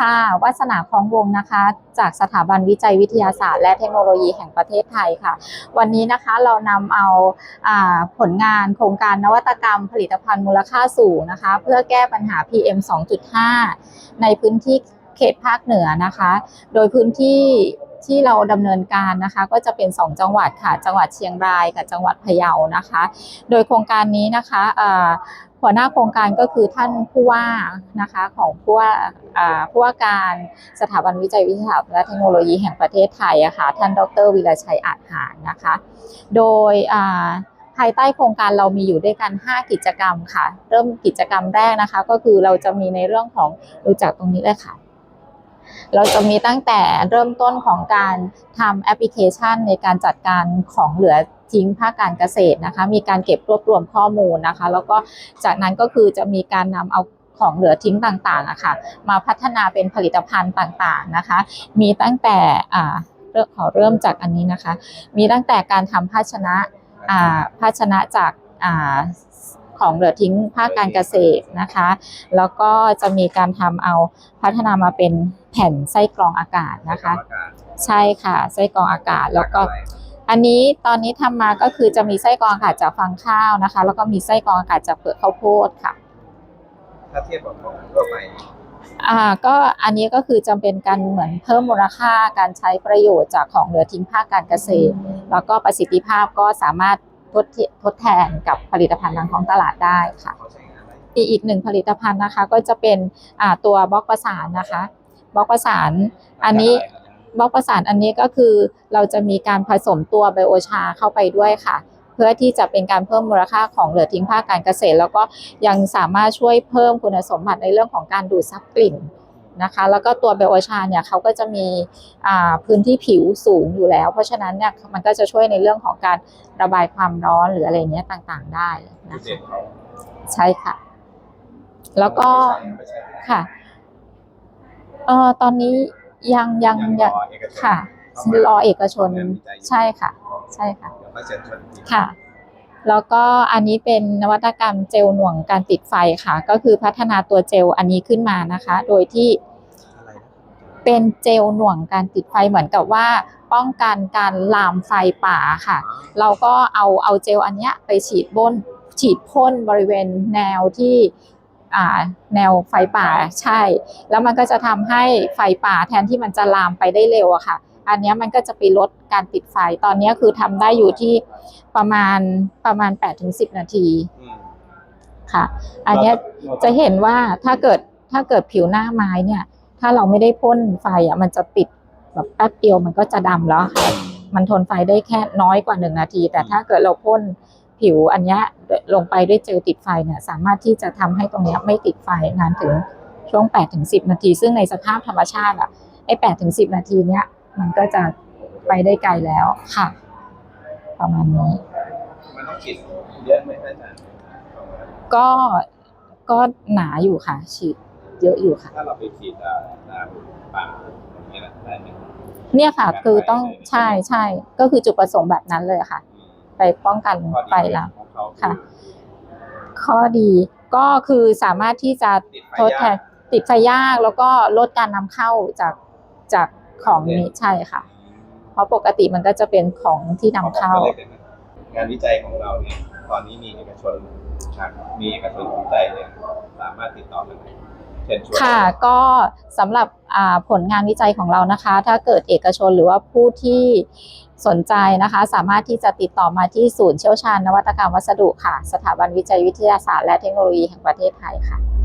ค่ะวัสนาคลองวงนะคะ จากสถาบันวิจัยวิทยาศาสตร์และเทคโนโลยีแห่งประเทศไทยค่ะ วันนี้นะคะเรานำเอาอาผลงานโครงการนวัตกรรมผลิตภัณฑ์มูลค่าสูงนะคะ เพื่อแก้ปัญหา PM 2.5 ในพื้นที่เขตภาคเหนือนะคะ โดยพื้นที่ที่เราดำเนินการนะคะก็จะเป็น 2 จังหวัดค่ะ จังหวัดเชียงรายกับจังหวัดพะเยานะคะ โดยโครงการนี้นะคะ หัวหน้าโครงการก็คือท่านผู้ว่านะคะของผู้ว่าอ่าผู้ว่าการสถาบันวิจัยวิทยาศาสตร์และเทคโนโลยีแห่งประเทศไทยอะค่ะท่านดรวิรชัยอาจหารนะคะ โดยภายใต้โครงการเรามีอยู่ด้วยกัน 5 กิจกรรมค่ะ เริ่มกิจกรรมแรกนะคะ ก็คือเราจะมีในเรื่องของรู้จักตรงนี้เลยค่ะ เราจะมีตั้งแต่เริ่มต้นของการทำแอปพลิเคชันในการจัดการของเหลือ ทิ้งภาคการเกษตรนะคะ มีการเก็บรวบรวมข้อมูลนะคะ แล้วก็จากนั้นก็คือจะมีการนำเอาของเหลือทิ้งต่างๆอะค่ะ มาพัฒนาเป็นผลิตภัณฑ์ต่างๆนะคะ มีตั้งแต่อ่าเริ่มขอเริ่มจากอันนี้นะคะ มีตั้งแต่การทำภาชนะอ่าภาชนะจากอ่าของเหลือทิ้งภาคการเกษตรนะคะ แล้วก็จะมีการทำเอาพัฒนามาเป็นแผ่นไส้กรองอากาศนะคะ ใช่ค่ะไส้กรองอากาศแล้วก็ อันนี้ตอนนี้ทำมาก็คือจะมีไส้กรองอากาศจากฟางข้าวนะคะ แล้วก็มีไส้กรองอากาศจากเปลือกข้าวโพดค่ะ ถ้าเทียบกับของทั่วไปอ่าก็อันนี้ก็คือจำเป็นการเหมือนเพิ่มมูลค่าการใช้ประโยชน์จากของเหลือทิ้งภาคการเกษตร แล้วก็ประสิทธิภาพก็สามารถทดเทียทดแทนกับผลิตภัณฑ์ทางท้องตลาดได้ค่ะเขาใช้งานอะไรอีกอีกหนึ่งผลิตภัณฑ์นะคะก็จะเป็นอ่าตัวบล็อกประสานนะคะ บล็อกประสาน อันนี้ บล็อกประสานอันนี้ก็คือเราจะมีการผสมตัวไบโอชาเข้าไปด้วยค่ะ เพื่อที่จะเป็นการเพิ่มมูลค่าของเหลือทิ้งภาคการเกษตร แล้วก็ยังสามารถช่วยเพิ่มคุณสมบัติในเรื่องของการดูดซับกลิ่นนะคะแล้วก็ตัวไบโอชาเนี่ยเขาก็จะมีอ่าพื้นที่ผิวสูงอยู่แล้ว เพราะฉะนั้นเนี่ยมันก็จะช่วยในเรื่องของการระบายความร้อนหรืออะไรเนี้ยต่างๆได้จุนะดเด่คะนเขาใช่ค่ะ แล้วก็ไปใช้ค่ะเอ่อตอนนี้ ยังยังยัยังงรอเอกชนค่ะเข้ามารอเอกชนงานวิจัยอยู่ใช่ค่ะ ใช่ค่ะเดี๋ยวค่อยเชิญชวนอีกทีค่ะ แล้วก็อันนี้เป็นนวัตกรรมเจลหน่วงการติดไฟค่ะ ก็คือพัฒนาตัวเจลอันนี้ขึ้นมานะคะ โดยที่อะไรนะเป็นเจลหน่วงการติดไฟเหมือนกับว่าป้องกันการลามไฟป่าค่ะ เราก็เอาเอาเจลอันเนี้ยไปฉีดบนฉีดพ่นบริเวณแนวที่อ่า แนวไฟป่าใช่ แล้วมันก็จะทำให้ไฟป่าแทนที่มันจะลามไปได้เร็วอะค่ะ อันเนี้ยมันก็จะไปลดการติดไฟตอนเนี้ยคือทำได้อยู่ที่ประมาณประมาณ8-10นาทีอืมค่ะ อันเนี้ยเราจะเห็นว่าถ้าเกิดถ้าเกิดผิวหน้าไม้เนี่ย ถ้าเราไม่ได้พ่นไฟอะมันจะติดแบบแป๊บเดียวมันก็จะดำแล้วค่ะมันทนไฟได้แค่น้อยกว่าหนึ่งนาที แต่ถ้าเกิดเราพ่น ผิวอันเนี้ยลงไปด้วยเจลติดไฟเนี่ยสามารถที่จะทำให้ตรงเนี้ยไม่ติดไฟนานถึงช่วง8ถึง10นาที ซึ่งในสภาพธรรมชาติอะไอ้8ถึง10นาทีเนี้ยมันก็จะไปได้ไกลแล้วค่ะ ประมาณนี้มันต้องฉีดเยอะไหมอาจารย์ก็ก็หนาอยู่ค่ะ ฉีดเยอะอยู่ค่ะ ถ้าเราไปฉีดอ่าตามป่าอย่างเงี้ยนะได้ไหมเนี่ยค่ะ คือต้องใช่ใช่ก็คือจุดประสงค์แบบนั้นเลยค่ะอืม ไปป้องกันข้อดีไฟลามของเขาค่ะอข้อดีก็คือสามารถที่จะติดไฟทดแทยานกติดไฟยากแล้วก็ลดการนำเข้าจากจากของนี้ใช่ค่ะ เพราะปกติมันก็จะเป็นของที่นำเข้าก็เลยเป็นงานวิจัยของเราเนี่ยตอนนี้มีเอกชนครับมีเอกชนสนใจเนี่ยสามารถติดต่อกันได้เชิญชวนค่ะก็สำหรับผลงานวิจัยของเรานะคะ ถ้าเกิดเอกชนหรือว่าผู้ที่สนใจนะคะ สามารถที่จะติดต่อมาที่ศูนย์เชี่ยวชาญนวัตกรรมวัสดุค่ะ สถาบันวิจัยวิทยาศาสตร์และเทคโนโลยีแห่งประเทศไทยค่ะ